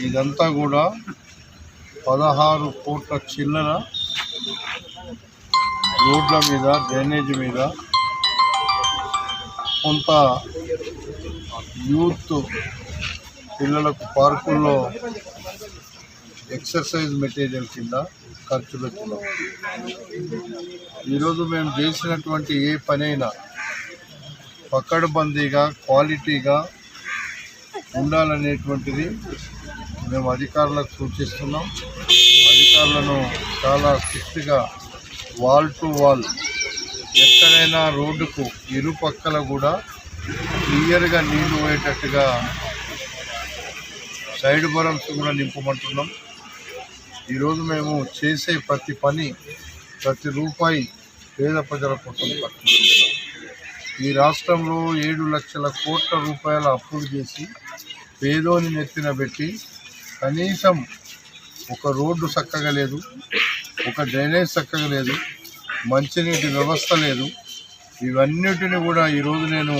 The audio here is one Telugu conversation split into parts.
ఇదంతా కూడా పదహారు కోట్ల చిల్లర రోడ్ల మీద డ్రైనేజ్ మీద కొంత యూత్ పిల్లలకు పార్కుల్లో ఎక్సర్సైజ్ మెటీరియల్ కింద ఖర్చు పెట్టినాం ఈరోజు మేము చేసినటువంటి ఏ పనైనా పక్కడబందీగా క్వాలిటీగా ఉండాలనేటువంటిది మేము అధికారులకు సూచిస్తున్నాం. అధికారులను చాలా స్ట్రిక్ట్గా వాల్ టు వాల్ ఎక్కడైనా రోడ్డుకు ఇరుపక్కల కూడా క్లియర్గా నీళ్ళు పోయేటట్టుగా సైడ్ బరమ్స్ కూడా నింపమంటున్నాం. ఈరోజు మేము చేసే ప్రతి పని ప్రతి రూపాయి పేద ప్రజల కోసం ఈ రాష్ట్రంలో ఏడు లక్షల కోట్ల రూపాయల అప్పులు చేసి పేదోని నెత్తిన పెట్టి కనీసం ఒక రోడ్డు చక్కగా లేదు ఒక డ్రైనేజ్ చక్కగా లేదు మంచినీటి వ్యవస్థ లేదు. ఇవన్నిటిని కూడా ఈరోజు నేను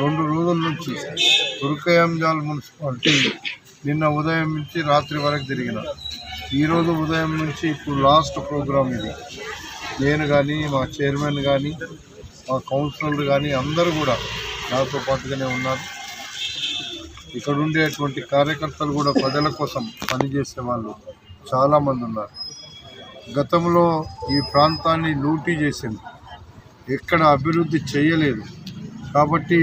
రెండు రోజుల నుంచి తురుకయాంజాల్ మున్సిపాలిటీ నిన్న ఉదయం నుంచి రాత్రి వరకు తిరిగిన. ఈరోజు ఉదయం నుంచి ఇప్పుడు లాస్ట్ ప్రోగ్రాం ఇది. నేను కానీ మా చైర్మన్ కానీ మా కౌన్సిలర్లు కానీ అందరూ కూడా నాతో పాటుగానే ఉన్నారు. ఇక్కడ ఉండేటువంటి కార్యకర్తలు కూడా ప్రజల కోసం పనిచేసే వాళ్ళు చాలామంది ఉన్నారు. గతంలో ఈ ప్రాంతాన్ని లూటీ చేసింది. ఎక్కడ అభివృద్ధి చేయలేదు. కాబట్టి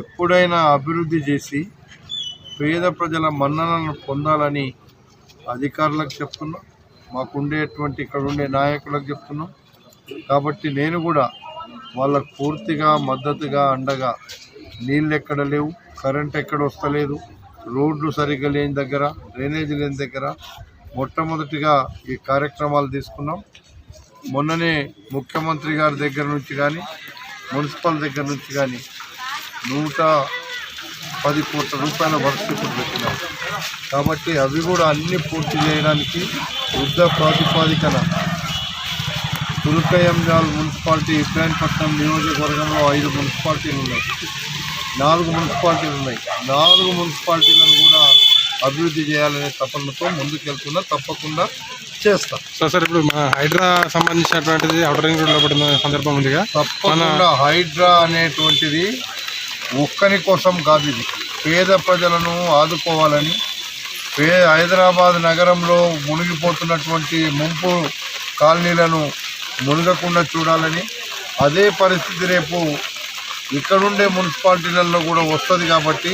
ఎప్పుడైనా అభివృద్ధి చేసి పేద ప్రజల మన్ననలను పొందాలని అధికారులకు చెప్తున్నాం. మాకుండేటువంటి ఇక్కడ ఉండే నాయకులకు చెప్తున్నాం. కాబట్టి నేను కూడా వాళ్ళకు పూర్తిగా మద్దతుగా అండగా నీళ్ళు ఎక్కడ లేవు. కరెంట్ ఎక్కడ వస్తలేదు. రోడ్లు సరిగ్గా లేని దగ్గర డ్రైనేజీ లేని దగ్గర మొట్టమొదటిగా ఈ కార్యక్రమాలు తీసుకున్నాం. మొన్ననే ముఖ్యమంత్రి గారి దగ్గర నుంచి కానీ మున్సిపల్ దగ్గర నుంచి కానీ నూట పది కోట్ల రూపాయల వర్క్ ఇప్పుడు పెట్టినాం. కాబట్టి అవి కూడా అన్ని పూర్తి చేయడానికి యుద్ధ ప్రాతిపాదికన తులకయంజాల్ మున్సిపాలిటీ ఇబ్రాహీంపట్నం నియోజకవర్గంలో ఐదు మున్సిపాలిటీలు ఉన్నాయి. నాలుగు మున్సిపాలిటీలు ఉన్నాయి నాలుగు మున్సిపాలిటీలను కూడా అభివృద్ధి చేయాలనే తపనతో ముందుకెళ్తున్నా తప్పకుండా చేస్తాం. సో సార్ ఇప్పుడు మన హైడ్రా సంబంధించినటువంటిది అవుటర్ రింగ్ రోడ్లో పడిన సందర్భం ఉందిగా. తప్పకుండా హైడ్రా అనేటువంటిది ఒక్కని కోసం కాదు ఇది. పేద ప్రజలను ఆదుకోవాలని పే హైదరాబాద్ నగరంలో మునిగిపోతున్నటువంటి ముంపు కాలనీలను మునగకుండా చూడాలని అదే పరిస్థితి రేపు ఇక్కడుండే మున్సిపాలిటీలలో కూడా వస్తుంది కాబట్టి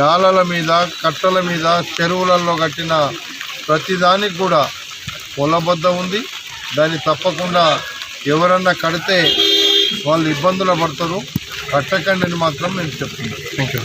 నాలల మీద కట్టల మీద చెరువులలో కట్టిన ప్రతిదానికి కూడా పొలబద్ద ఉంది. దాన్ని తప్పకుండా ఎవరన్నా కడితే వాళ్ళు ఇబ్బందులు పడతారు. కట్టకండి అని మాత్రం నేను చెప్తున్నాను థ్యాంక్ యూ